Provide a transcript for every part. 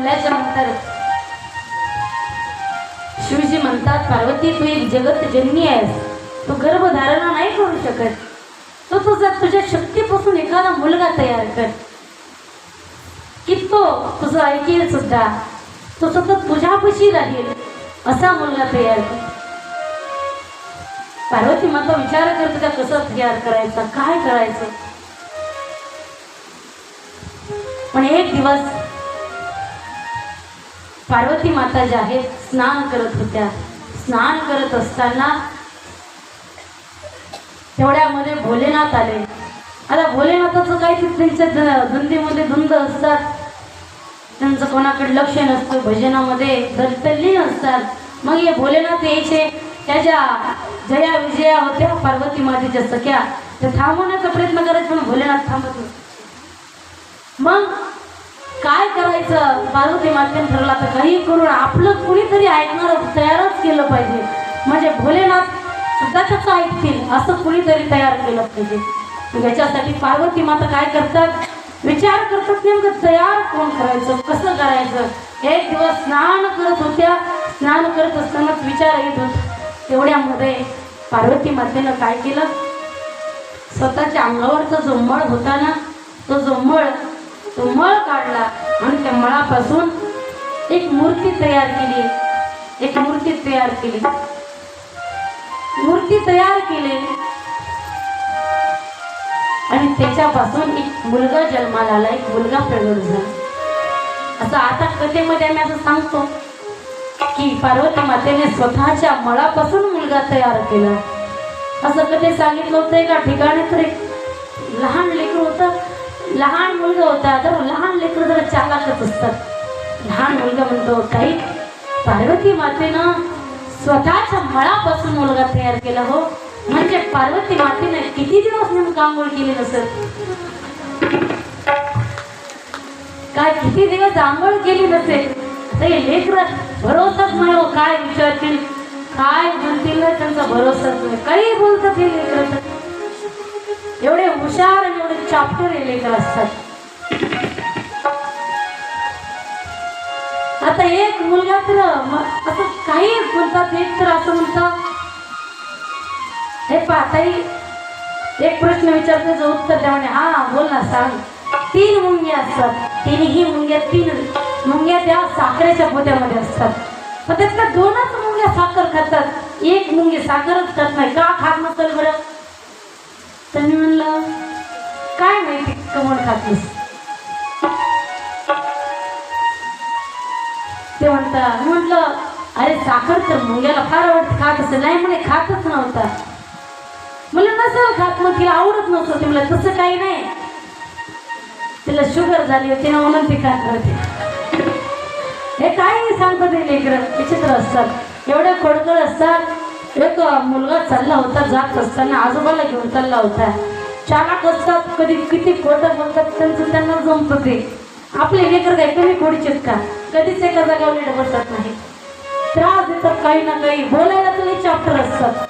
म्हणल्याच्या नंतर शिवजी म्हणतात पार्वती तू एक जगत जननी आहेस. तू गर्भधारणा नाही करू शकत. तो तुझा तुझ्या शक्तीपासून एखादा मुलगा तयार कर. की तो तुझं ऐकेल सुद्धा तो सतत तुझ्यापाशी राहील असा मुलगा तयार कर. पार्वती माता विचार करत होत्या कसं तयार करायचं? काय करायचं? पण एक दिवस पार्वती माता ज्या आहेत स्नान करत होत्या. स्नान करत असताना तेवढ्यामध्ये भोलेनाथ आले. आता भोलेनाथाचं काय ते त्यांच्या ध- धुंदीमध्ये धुंद असतात. त्यांचं कोणाकडे लक्ष नसतं भजनामध्ये दलतल्ली असतात. मग हे भोलेनाथ यायचे. त्याच्या जया विजया होत्या पार्वती मातेच्या सख्या ते थांबवण्याचा प्रयत्न करायचे पण भोलेनाथ थांबत नसते मग काय करायचं? पार्वती माध्यम ठरला तर काही करून आपलं कुणीतरी ऐकणारं तयारच केलं पाहिजे. म्हणजे भोलेनाथ सुद्धा त्याचं ऐकतील. असं कुणीतरी तयार केलं पाहिजे. मग याच्यासाठी पार्वती माता काय करतात? विचार करतात नेमकं तयार कोण करायचं? कसं करायचं? एक दिवस स्नान करत होत्या. स्नान करत असतानाच विचार येत होत. तेवढ्यामध्ये पार्वती मातेनं काय केलं? स्वतःच्या अंगावरचा जो मळ होता ना तो जो मळ तो मळ काढला आणि त्या मळापासून एक मूर्ती तयार केली. एक मूर्ती तयार केली. मूर्ती तयार केली. आणि त्याच्यापासून एक मुलगा जन्माला आला. एक मुलगा प्रगट झाला. असं आता कथेमध्ये आम्ही असं सांगतो की पार्वती मातेने स्वतःच्या मळापासून मुलगा तयार केला. असं कधी सांगितलं होतं एका ठिकाणी तर एक लहान लेकरं होतं. लहान मुलगा होता तर लहान लेकरं जरा चालाकच असतात. लहान मुलगा म्हणतो काही पार्वती मातेनं स्वतःच्या मळापासून मुलगा तयार केला हो. म्हणजे पार्वती मातेने किती दिवस म्हणून आंघोळ केली नसेल? काय किती दिवस आंघोळ केली नसेल? ते लेकर भरोसाच नाही हो काय विचारतील? काय म्हणतील त्यांचा भरोसाच नाही. काही बोलतात हे लेकर एवढे हुशार आणि एवढे चाप्टर हे लेकर असतात. आता एक मुलगा तर असं काही बोलतात एक तर असं म्हणतात हे पाहताही एक प्रश्न विचारतो जो उत्तर द्या म्हणे. हा बोल ना सांग. तीन मुंग्या असतात. तिन्ही मुंग्या तीन मुंग्या त्या साखरेच्या पोत्यामध्ये असतात. पण त्यातल्या दोनच मुंग्या साखर खातात. एक मुंगी साखरच खात नाही. का खात नसेल बरं? त्यांनी म्हणलं काय माहिती कमळ खातस ते म्हणता मी म्हटलं अरे साखर तर मुंग्याला फार आवडत खात असेल. नाही म्हणे खातच नव्हता. मला नसेल खात मग तिला आवडत नव्हतं ते म्हणलं तसं काही नाही. तिला शुगर झाली होती ना म्हणून ती खात नव्हती हे काय सांगतो ते लेकर विचित्र असतात. एवढे खोडकर असतात. एक मुलगा चालला होता जात असताना आजोबाला घेऊन चालला होता. चालक असतात कधी किती खोटं बोलतात त्यांचं त्यांना जमतं ते. आपले लेकर काय कमी खोडीचेत का? कधीच एका जागेवर नीट बसत नाही. त्रास देतात काही ना काही. बोलायला तरी चॅप्टर असतात.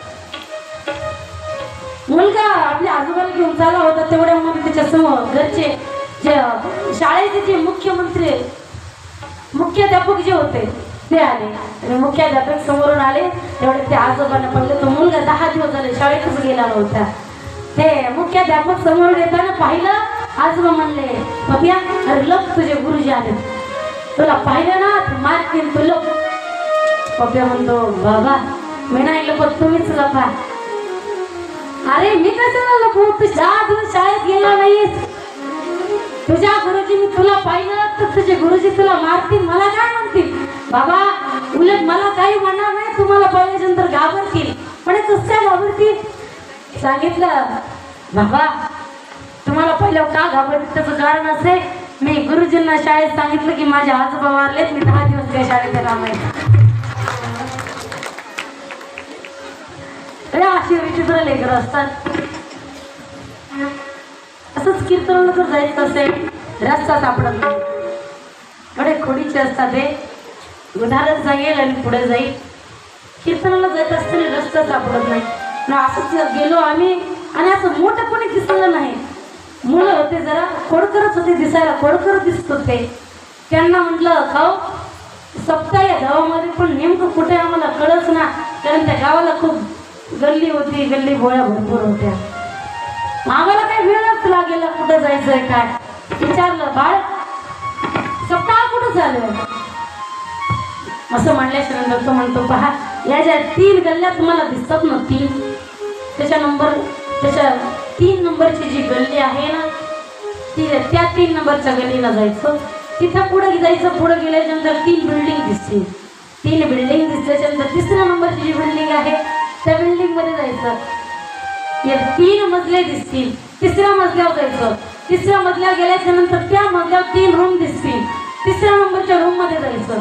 मुलगा आपल्या आजोबाला घेऊन चालला होता तेवढ्यामध्ये त्याच्यासमोर घरचे जे शाळेचे जे मुख्यमंत्री मुख्याध्यापक जे होते ते आले आणि मुख्याध्यापक समोरून आले. तेवढे ते आजोबांना पडले तो मुलगा दहा दिवस झाले शाळेतच गेला नव्हता. ते मुख्याध्यापक समोर येताना पाहिलं आजोबा म्हणले बघ्या अरे लप तुझे गुरुजी आले तुला पाहिलं ना तू मारतील तू लप. पप्या म्हणतो बाबा मी नाही लपत तुम्हीच लपा. अरे मी कशाला लपू? तू दहा दिवस शाळेत गेला नाहीस. तुझ्या गुरुजींनी तुला पाहिलं तर तुझे गुरुजी तुला मारतील मला काय बाबा उलट मला काही म्हणणार नाही तुम्हाला पाहिल्यानंतर घाबरतील. पण कस काय घाबरतील? सांगितलं बाबा तुम्हाला पहिलं का घाबरतील? त्याचं कारण असे मी गुरुजींना शाळेत सांगितलं की माझे आजोबा वारलेत मी दहा दिवस त्या शाळेत येणार आहे असे अशी विचित्र लेकर असतात. असंच कीर्तनाला जर जायचं असेल. रस्ता सापडत नाही. एवढे खोडीचे असतात ते उधारच जाईल आणि पुढे जाईल. कीर्तनाला जात असताना रस्ता सापडत नाही. ना असंच गेलो आम्ही आणि असं मोठं कोणी दिसलं नाही. मुलं होते जरा खोडकरच होते दिसायला खोडकर दिसत होते. त्यांना म्हटलं खाऊ सप्ताह या गावामध्ये पण नेमकं कुठे आम्हाला कळच ना? कारण त्या गावाला खूप गल्ली होती गल्ली गोळ्या भरपूर होत्या. आम्हाला काही वेळच लागेल कुठं जायचंय काय? विचारलं बाळ सप्ताह कुठं झालं? असं म्हणल्याच्यानंतर तो म्हणतो पहा या ज्या तीन गल्ल्या तुम्हाला दिसतात ना तीन त्याच्या नंबर त्याच्या तीन नंबरची जी गल्ली आहे ना ती त्या तीन नंबरच्या गल्लीला जायचं. तिथं पुढे जायचं पुढे गेल्याच्यानंतर तीन बिल्डिंग दिसतील. तीन बिल्डिंग दिसल्याच्यानंतर तिसऱ्या नंबरची जी बिल्डिंग आहे त्या बिल्डिंगमध्ये जायचं. या तीन मजले दिसतील. तिसऱ्या मजल्यावर जायचं. तिसऱ्या मजल्यावर गेल्याच्यानंतर त्या मजल्यावर तीन रूम दिसतील. तिसऱ्या नंबरच्या रूममध्ये जायचं.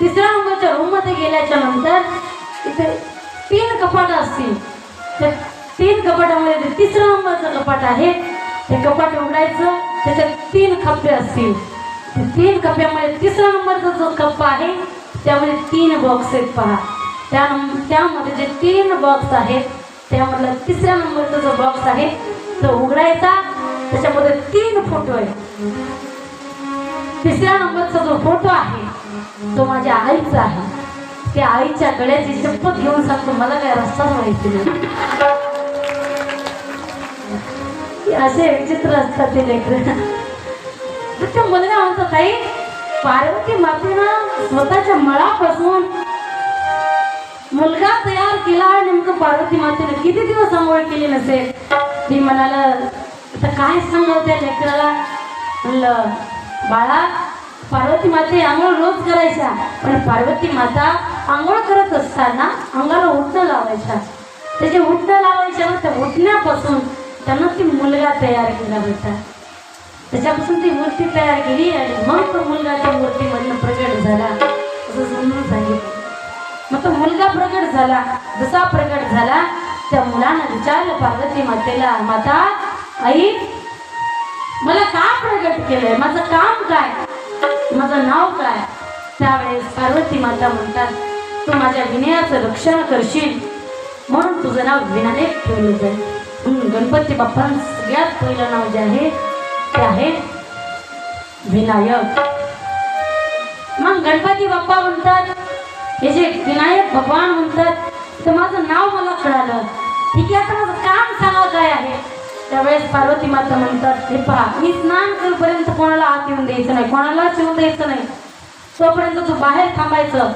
तिसऱ्या नंबरच्या रूममध्ये गेल्याच्यानंतर इथे तीन कपाट असतील. त्या तीन कपाटामध्ये ते तिसऱ्या नंबरचं कपाट आहे ते कपाट उघडायचं. त्याच्यात तीन खप्पे असतील. ते तीन कप्प्यामध्ये तिसऱ्या नंबरचा जो कप्पा आहे त्यामध्ये तीन बॉक्स आहेत पहा. त्या त्यामध्ये जे तीन बॉक्स आहेत त्यामधला तिसऱ्या नंबरचा जो बॉक्स आहे तो उघडायचा. त्याच्यामध्ये तीन फोटो आहेत. तिसऱ्या नंबरचा जो फोटो आहे तो माझ्या आईचा आहे. त्या आईच्या गळ्याची शपथ घेऊन सांगतो मला काय रस्ता माहिती नाही. असे विचित्र असतात ते लेकर. त्या मुलगा म्हणतो ताई पार्वती मातेनं स्वतःच्या मळापासून मुलगा तयार केला नेमकं पार्वती मातेने किती दिवस आंघोळ केली नसेल? ती म्हणाल आता काय सांगू त्या लेकराला? म्हणलं बाळा पार्वती माते आंघोळ रोज करायच्या पण पार्वती माता आंघोळ करत असताना अंगाला उठणं लावायच्या. त्याचे उठणं लावायच्या ना त्या उठण्यापासून त्यानं ती मुलगा तयार केला होता. त्याच्यापासून ती मूर्ती तयार केली आणि मग तो मुलगा त्या मूर्तीमधनं प्रगट झाला असं समजून सांगितलं. मग तो मुलगा प्रगट झाला जसा प्रगट झाला त्या मुलानं विचारलं पार्वती मातेला माता आई मला का प्रगट केलंय? माझं काम काय? माझं नाव काय? त्यावेळेस पार्वती माता म्हणतात तू माझ्या विनयाचं रक्षण करशील. म्हणून तुझं नाव विनायक ठेवलं जाईल. गणपती बाप्पांचं सगळ्यात पहिलं नाव जे आहे ते आहे विनायक. मग गणपती बाप्पा म्हणतात हे जे विनायक भगवान म्हणतात तर माझं नाव मला कळालं. ठीक आहे आता माझं काम सांगा काय आहे. त्यावेळेस पार्वती माता म्हणतात हे पहा मी स्नान करूपर्यंत कोणाला आत येऊन द्यायचं नाही कोणालाच येऊन द्यायचं नाही तोपर्यंत तू बाहेर थांबायचं.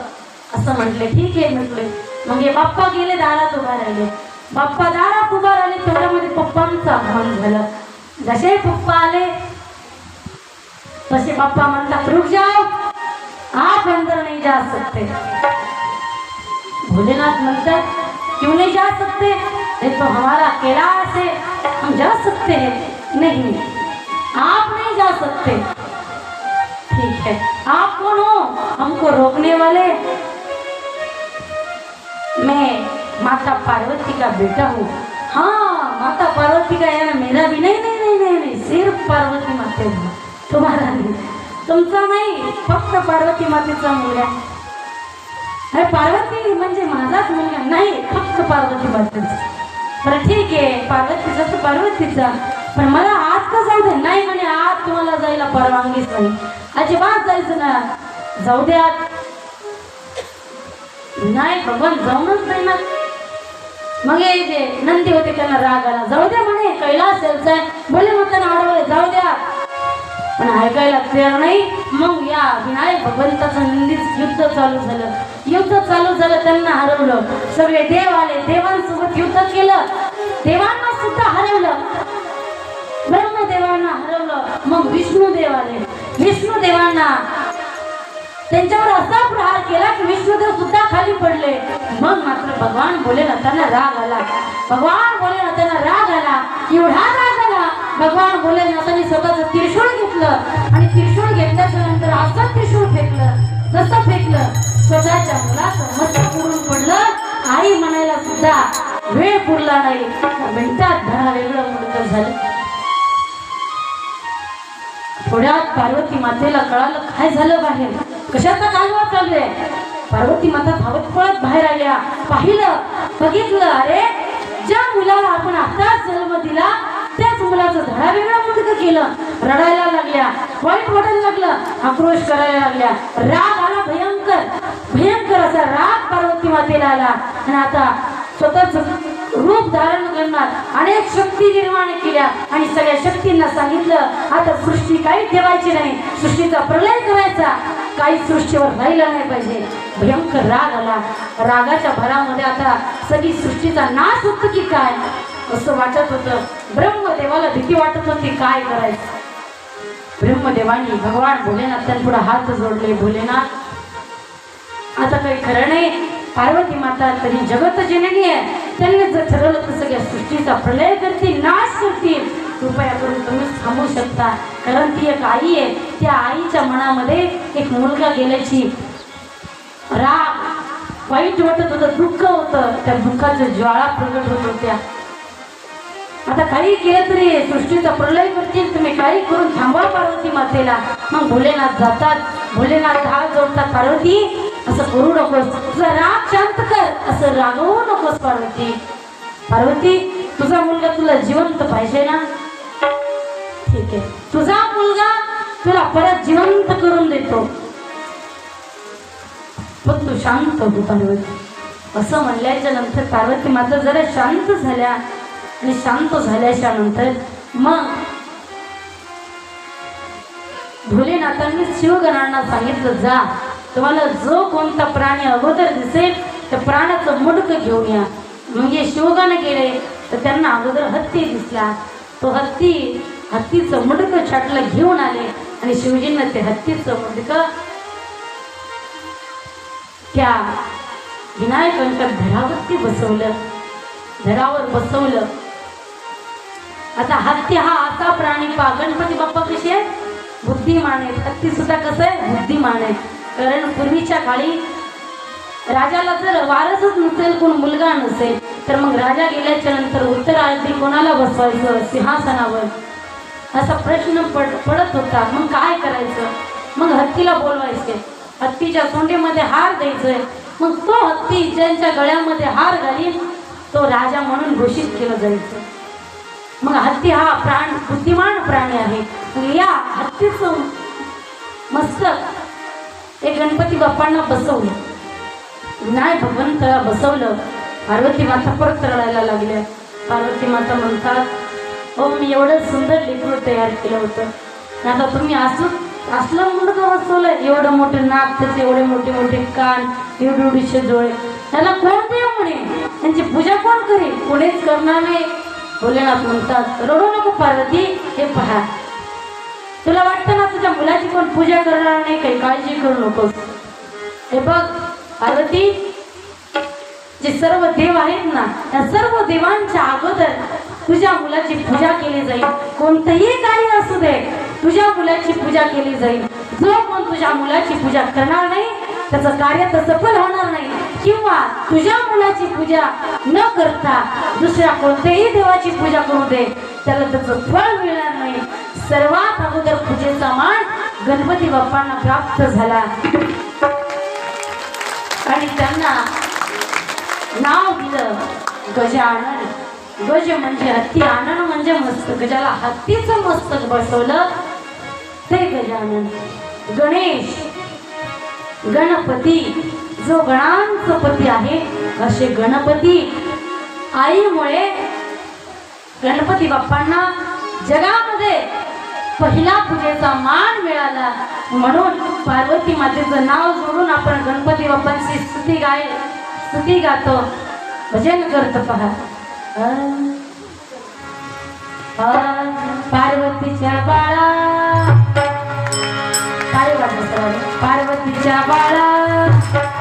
असं म्हटले. ठीक आहे म्हटले. मग हे बाप्पा गेले दारात उभा राहिले. बाप्पा दारात उभा राहिले तेवढ्यामध्ये पप्पांचं आव्हान झालं. जसे पप्पा आले तसे बाप्पा म्हणतात रुक जाओ आप अंदर नाही जा सकते. भोलेनाथ म्हणतात क्यों नाही जा सकते? ये तो हमारा कैलाश है हम जा सकते हैं। नहीं आप नहीं जा सकते। ठीक है आप कौन हो? हमको रोकने वाले। मैं माता पार्वती का बेटा हूँ। हाँ माता पार्वती का यार मेरा भी नहीं नहीं नहीं नहीं नहीं सिर्फ पार्वती माते तुम्हारा नहीं तुमचा नाही फक्त पार्वती मातेचा मुलगा अरे पार्वती म्हणजे माझाच मुलगा नाही फक्त पार्वती मातेचा। बरं ठीक आहे. पार्वती जसं पार्वतीचा. पण मला आत का जाऊ दे. नाही म्हणे आत तुम्हाला जायला परवानगीच नाही. अजिबात जायचं ना जाऊ दे आत नाही भगवान जाऊनच नाही ना. मग हे जे नंदी होते त्यांना राग आला जाऊ द्या म्हणे कैलास यायचा बोले मग त्यांना अडवले जाऊ द्या. पण ऐकायला तयार नाही. मग या विनायक भगवंताचं नंदीच युद्ध चालू झालं. युद्ध चालू झालं त्यांना हरवलं. सगळे देव आले देवांसोबत युद्ध केलं. देवांना सुद्धा हरवलं. ब्रह्मदेवांना हरवलं. मग विष्णुदेव आले. विष्णुदेवांना त्यांच्यावर असा प्रहार केला की विश्वदेव सुद्धा खाली पडले. मग मात्र भगवान भोलेनाथांना त्यांना राग आला. भगवान भोलेनाथांना त्यांना राग आला. एवढा राग आला भगवान भोलेनाथांनी स्वतःच त्रिशूळ घेतलं. आणि त्रिशूळ घेतल्याच्या नंतर असं त्रिशूळ फेकलं कसं फेकलं स्वतःच्या मुलाचं मस्तक पडलं. आई म्हणायला सुद्धा वेळ पुरला नाही. मिनिटात धडा वेगळं मुलगा झालं. थोड्यात पार्वती मातेला कळालं काय झालं बाहेर. कशाचा कालवा चालू आहे? पार्वती माता धावत पळत बाहेर आल्या. पाहिलं बघितलं अरे ज्या मुलाला आपण आताच जन्म दिला त्याच मुलाचं धडावेगळा मुलगा केलं. रडायला लागल्या. वाईट वाटायला लागलं. आक्रोश करायला लागल्या. राग आला भयंकर. भयंकर असा राग पार्वती मातेला आला. आणि आता स्वतःच रूप धारण करणार. अनेक शक्ती निर्माण केल्या. आणि सगळ्या शक्तींना सांगितलं आता सृष्टी काही ठेवायची नाही. सृष्टीचा प्रलय करायचा. काही सृष्टीवर राहिला नाही पाहिजे. भयंकर राग आला. रागाच्या भरामध्ये आता सगळी सृष्टीचा नाश होतो की काय? असं वाटत होतं. ब्रह्मदेवाला भीती वाटत होती काय करायचं? ब्रह्मदेवानी भगवान भोलेनाथ त्यांपुढे हात जोडले. भोलेनाथ आता काही खरं नाही. पार्वती माता तरी जगत जननी आहे त्यांनी जर ठरवलं तर सगळ्या सृष्टीचा प्रलय करतील नाश करतील कृपया करून तुम्ही थांबू शकता कारण ती एक आई आहे त्या आईच्या मनामध्ये एक मुलगा गेल्याची राग वाईट वाटत होतं दुःख होतं त्या दुःखाच्या ज्वाळा प्रगट होत होत्या आता काही केलं तरी सृष्टीचा प्रलय करतील तुम्ही काही करून थांबवा पार्वती मातेला मग भोलेनाथ जातात भोलेनाथ हात जोडतात पार्वती असं करू नकोस. तुझा राग शांत कर. असं रागवू नकोस पार्वती. पार्वती तुझा मुलगा तुला जिवंत पाहिजे ना? ठीक आहे. तुझा मुलगा तुला परत जिवंत करून देतो. पण तू शांत होतो पार्वती. असं म्हणल्याच्या नंतर पार्वती मात्र जरा शांत झाल्या. आणि शांत झाल्याच्यानंतर मग भोलेनाथांनी शिवगणांना सांगितलं जा. तुम्हाला जो कोणता प्राणी अगोदर दिसेल त्या प्राण्याचं मुडकं घेऊन या. म्हणजे शिवगानं गेले तर त्यांना अगोदर हत्ती दिसला. तो हत्ती हत्तीचं मुडकं छाटलं घेऊन आले आणि शिवजींना ते हत्तीचं मुडकं त्या विनायकांच्या धरावरती बसवलं. धरावर बसवलं. आता हत्ती हा असा प्राणी पा गणपती बाप्पा कसे आहेत? बुद्धिमान आहेत. हत्ती सुद्धा कसं आहे? बुद्धिमान आहे कारण पूर्वीच्या काळी राजाला जर वारसच नसेल कोण मुलगा नसेल तर मग राजा गेल्याच्यानंतर उत्तरार्थी कोणाला बसवायचं? सिंहासनावर. असा प्रश्न पड पडत होता. मग काय करायचं? मग हत्तीला बोलवायचे. हत्तीच्या सोंडीमध्ये हार द्यायचंय मग तो हत्ती ज्यांच्या गळ्यामध्ये हार घालीन तो राजा म्हणून घोषित केलं जायचं. मग हत्ती हा प्राण बुद्धिमान प्राणी आहे. या हत्तीचं मस्तक ते गणपती बाप्पांना बसवलं. नाही भगवंताला बसवलं. पार्वती माता परत रडायला लागल्या. पार्वती माता म्हणतात हो मी एवढं सुंदर लेकरू तयार केलं होतं. आता तुम्ही असू असलं मुलगा बसवलं एवढं मोठं नाक त्याचे एवढे मोठे मोठे कान एवढे एवढीशे डोळे. त्याला कोण देव म्हणे. त्यांची पूजा कोण करेल? कोणीच करणार नाही. भोलेनाथ म्हणतात रडू नको पार्वती हे पहा. तुला वाटतं ना तुझ्या मुलाची कोण पूजा करणार नाही? काही काळजी करू नकोस. हे बघ आरती जे सर्व देव आहेत ना त्या सर्व देवांच्या अगोदर तुझ्या मुलाची पूजा केली जाईल. कोणतंही कार्य असू दे तुझ्या मुलाची पूजा केली जाईल. जो कोण तुझ्या मुलाची पूजा करणार नाही त्याचं कार्य तर सफल होणार नाही. किंवा तुझ्या मुलाची पूजा न करता दुसऱ्या कोणत्याही देवाची पूजा करू दे त्याला त्याचं फळ मिळणार नाही. सर्वात अगोदर पूजेचा मान गणपती बाप्पांना प्राप्त झाला. आणि त्यांना नाव दिलं गजानन गज म्हणजे हत्ती आनंद म्हणजे मस्तक. गजाला हत्तीचं मस्तक बसवलं ते गजानन गणेश गणपती जो गणांचं पती आहे असे गणपती आईमुळे गणपती बाप्पांना जगामध्ये पहिला पूजेचा मान मिळाला. म्हणून पार्वती मातेचं नाव जोडून आपण गणपती बाप्पांची स्तुती गाय स्तुती गातो. भजन करतो पहा. पार्वतीच्या बाळा. काय पार्वतीच्या बाळा.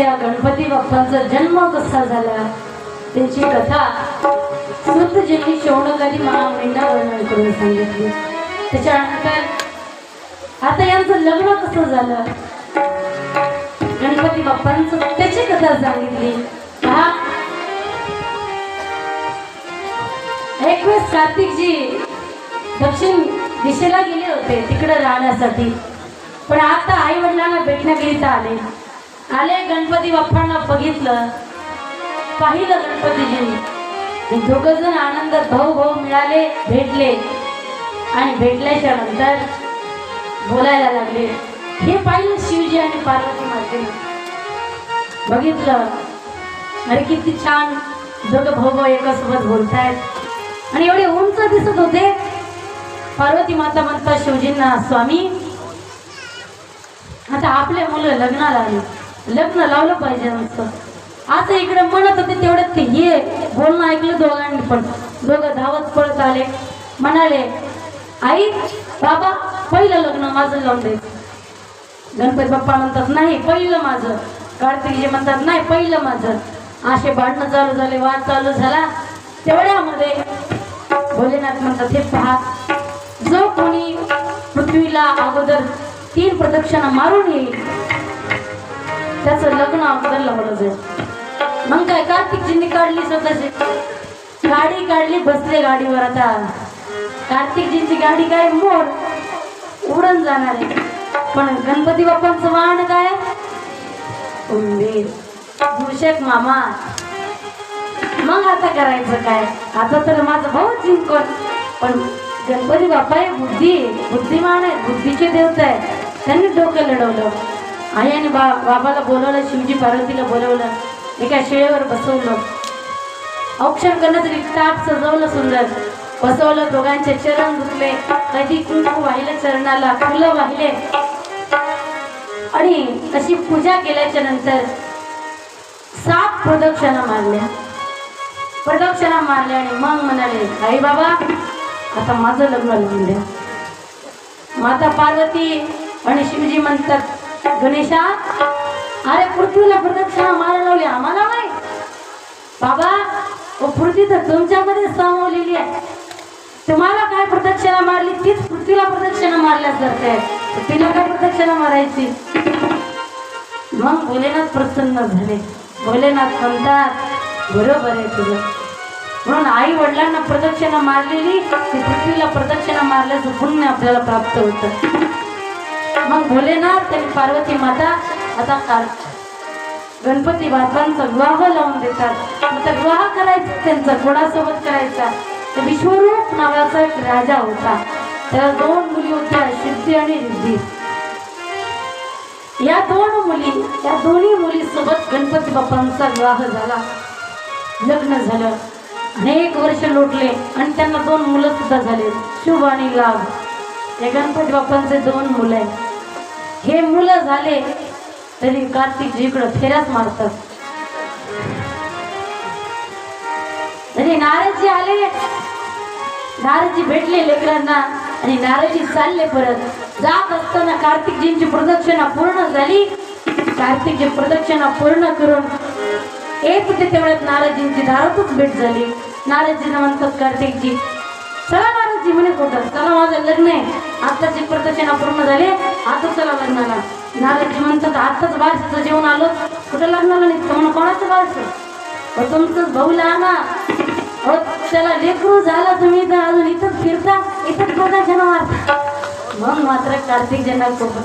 त्या गणपती बाप्पांचा जन्म कसा झाला. त्यांची कथा सुतजींनी शौनकादी महामेंढा वर्णन करून सांगितली. त्याच्यानंतर आता यांचं लग्न कसं झालं? गणपती बाप्पांचं त्याची कथा सांगितली. हा. एक वेळेस कार्तिकजी दक्षिण दिशेला गेले होते तिकडे राहण्यासाठी. पण आता आई वडिलांना भेटण्याकरिता आले. आले गणपती बाप्पांना बघितलं. पाहिलं गणपतीजींनी. दोघ जण आनंदात भाऊ भाऊ मिळाले भेटले. आणि भेटल्याच्या नंतर बोलायला लागले. हे पाहिलं शिवजी आणि पार्वती मातेने. बघितलं. अरे किती छान दोघं भाऊ भाऊ एकासोबत बोलतायत. आणि एवढे उंच दिसत होते. पार्वती माता म्हणतात शिवजींना स्वामी आता आपले मुलं लग्नाला आले. लग्न लावलं पाहिजे आमचं आता इकडे म्हणत होते तेवढ्यात ते हे बोलणं ऐकलं दोघांनी पण. दोघं धावत पळत आले. म्हणाले आई बाबा पहिलं लग्न माझं लावून द्यायचं गणपती बाप्पा म्हणतात नाही पहिलं माझं. कार्तिकजी म्हणतात नाही पहिलं माझं. असे भांडणं चालू झाले वाद चालू झाला. तेवढ्यामध्ये भोलेनाथ म्हणतात हे पहा जो कोणी पृथ्वीला अगोदर तीन प्रदक्षिणा मारून येईल त्याचं लग्न अगोदर लावलं जाईल मग काय कार्तिकजींनी काढली स्वतःची? गाडी काढली बसले गाडीवर आता. कार्तिकजींची गाडी काय मोर. उडून जाणार आहे. पण गणपती बाप्पांचं वाहन काय? उंदीर. भूषक मामा. मग आता करायचं काय? आता तर माझं भाऊ जिंकून. पण गणपती बाप्पा आहे बुद्धी बुद्धिमान आहे बुद्धीचे देवता आहे. त्यांनी डोकं लढवलं. आई आणि बा बाबाला बोलवलं शिवजी पार्वतीला बोलवलं. एका शिळेवर बसवलं. औक्षण करणं तरी ताप सजवलं सुंदर. बसवलं दोघांचे चरण धुतले कधी कुंकू वाहिले चरणाला फुलं वाहिले. आणि अशी पूजा केल्याच्यानंतर सात प्रदक्षिणा मारल्या. प्रदक्षिणा मारल्या आणि मग म्हणाले आई बाबा आता माझं लग्न लावून द्या. माता पार्वती आणि शिवजी म्हणतात गणेशा अरे पृथ्वीला प्रदक्षिणा मारायला लावली. आम्हाला नाही. बाबा पृथ्वी तर तुमच्यामध्ये सामावलेली आहे. तुम्हाला काय प्रदक्षिणा मारली? तीच पृथ्वीला प्रदक्षिणा मारल्यासारखं आहे तर तिला काय प्रदक्षिणा मारायची? मग भोलेनाथ प्रसन्न झाले. भोलेनाथ म्हणतात बरोबर आहे तुझं. म्हणून आई वडिलांना प्रदक्षिणा मारलेली ती पृथ्वीला प्रदक्षिणा मारल्याचं पुण्य आपल्याला प्राप्त होतं. मग भोलेनाथ आणि पार्वती माता. आता काल गणपती बाप्पांचा विवाह लावून देतात. आता विवाह करायचा त्यांचा कोणासोबत करायचा. तर विश्वरूप नावाचा एक राजा होता. त्याला दोन मुली होत्या सिद्धी आणि रिद्धी. या दोन मुली या दोन्ही मुलीसोबत गणपती बाप्पांचा विवाह झाला. लग्न झालं. अनेक वर्ष लोटले आणि त्यांना दोन मुलं सुद्धा झाले. शुभ आणि लाभ. या गणपती बाप्पांचे दोन मुलं आहेत. हे मुलं झाले तरी कार्तिक इकडं फेऱ्याच मारतात. आणि नारदजी आले. नारदजी भेटले लेकरांना आणि नारदजी चालले परत. जात असताना कार्तिकजींची प्रदक्षिणा पूर्ण झाली. कार्तिकजी प्रदक्षिणा पूर्ण करून एक होते तेवढ्यात नारदजींची दारातच भेट झाली. नारदजींना म्हणतात कार्तिकजी चला महाराजजी म्हणे कुठं चला माझं लग्न आहे. आत्ताची प्रदक्षिणा पूर्ण झाली आता चला लग्नाला. नारदजी म्हणतात आत्ताच बारसाचं जेवण आलो. कुठं लग्नाला निघतं म्हणून कोणाचं बारसं? तुमचं भाऊ आणा अहो त्याला लेकरू झाला तुम्ही तर अजून इथंच फिरता इथंच प्रदक्षिणा मारता मग मात्र कार्तिक ज्यांना खूप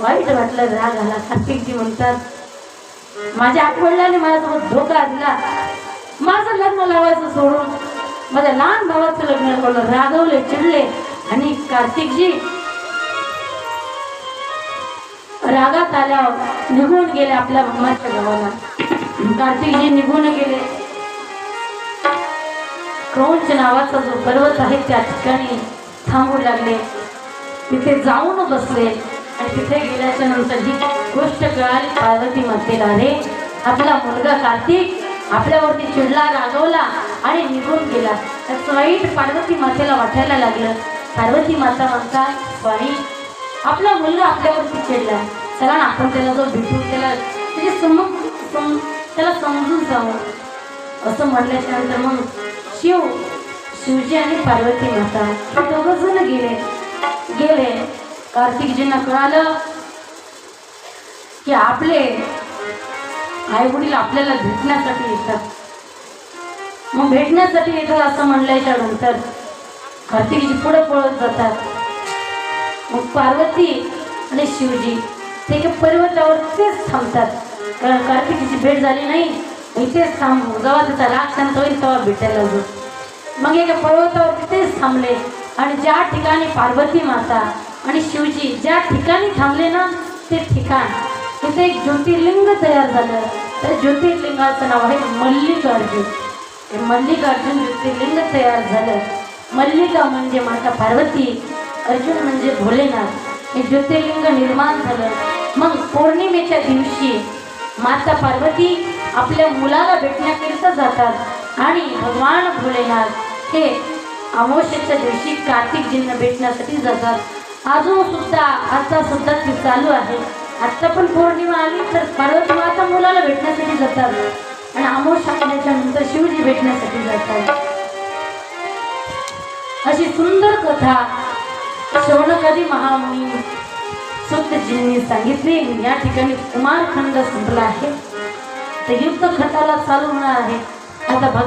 वाईट वाटलं राग आला. कार्तिकजी म्हणतात माझ्या आठवडल्याने माझ्यासोबत धोका दिला. माझं लग्न लावायचं सोडून माझ्या लहान भावाचं लग्न लावलं रागवले चिडले. आणि कार्तिकजी रागात आल्यावर निघून गेले आपल्या मामाच्या गावाला. कार्तिकजी निघून गेले. क्रौंच नावाचा जो पर्वत आहे त्या ठिकाणी थांबू लागले. तिथे जाऊन बसले आणि तिथे गेल्याच्यानंतर ही गोष्ट कळाली पार्वती मातेला रे आपला मुलगा कार्तिक आपल्यावरती चिडला रागवला आणि निघून गेला. त्याचं वाईट पार्वती मातेला वाटायला लागलं. पार्वती माता म्हणतात स्वामी आपला मुलगा आपल्यावरती चिडला. चला ना आपण त्याला जो भेटू त्याला त्याचे सम सम त्याला समजून जावं असं म्हटल्याच्या नंतर मग शिव शिवजी आणि पार्वती माता हे दोघं जण गेले. गेले. कार्तिकजींना कळालं की आपले आई वडील आपल्याला भेटण्यासाठी येतात. मग भेटण्यासाठी येतात असं म्हणल्याच्या नंतर कार्तिकजी पुढे पळत जातात. मग पार्वती आणि शिवजी ते एका पर्वतावर तेच थांबतात. कारण कार्तिकीची भेट झाली नाही इथेच थांबू जेव्हा त्याचा राग शांत होईल तेव्हा भेटायला जाऊ. मग एका पर्वतावर तिथेच थांबले आणि ज्या ठिकाणी पार्वती माता आणि शिवजी ज्या ठिकाणी थांबले ना ते ठिकाण तिथे एक ज्योतिर्लिंग तयार झालं. त्या ज्योतिर्लिंगाचं नाव आहे मल्लिकार्जुन. ते मल्लिकार्जुन ज्योतिर्लिंग तयार झालं. मल्लिका म्हणजे माता पार्वती अर्जुन म्हणजे भोलेनाथ. हे ज्योतिर्लिंग निर्माण झालं. मग पौर्णिमेच्या दिवशी माता पार्वती आपल्या मुलाला भेटण्याकरिता जातात आणि भगवान भोलेनाथ हे अमावस्येच्या दिवशी कार्तिकजींना भेटण्यासाठी जातात. अजून सुद्धा आता सुद्धा ती चालू आहे. आत्ता पण पौर्णिमा आली तर पार्वती माता मुलाला भेटण्यासाठी जातात. आणि आमोश आल्याच्यानंतर शिवजी भेटण्यासाठी जातात. अशी सुंदर कथा शौनकादी महामुनी सुतजींनी सांगितली. या ठिकाणी कुमारखंड संपला आहे. तर युद्ध खताला चालू होणार आहे. आता